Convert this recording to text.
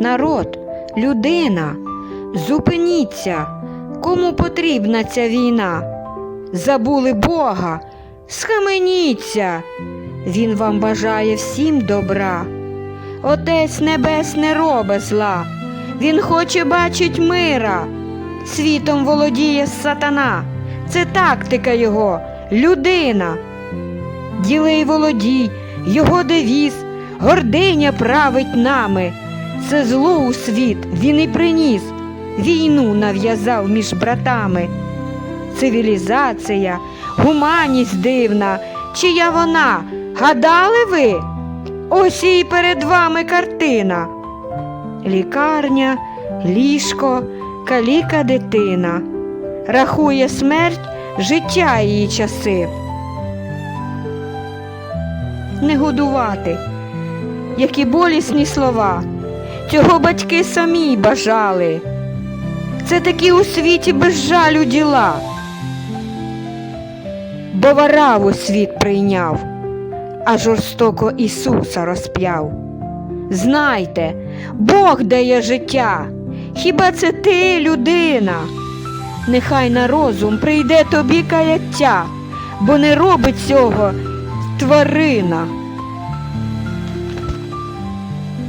Народ, людина, зупиніться, кому потрібна ця війна? Забули Бога, схаменіться, Він вам бажає всім добра. Отець Небес не робить зла, Він хоче бачить мира. Світом володіє сатана, це тактика його, людина. Діли й володій, його девіз, гординя править нами. Це зло у світ він і приніс, війну нав'язав між братами. Цивілізація, гуманність дивна, чия вона, гадали ви? Ось і перед вами картина. Лікарня, ліжко, каліка дитина. Рахує смерть життя її часи. Не годувати, які болісні слова. Цього батьки самі бажали. Це такі у світі без жалю діла. Бо вараву світ прийняв, а жорстоко Ісуса розп'яв. Знайте, Бог дає життя, хіба це ти, людина? Нехай на розум прийде тобі каяття, бо не робить цього тварина.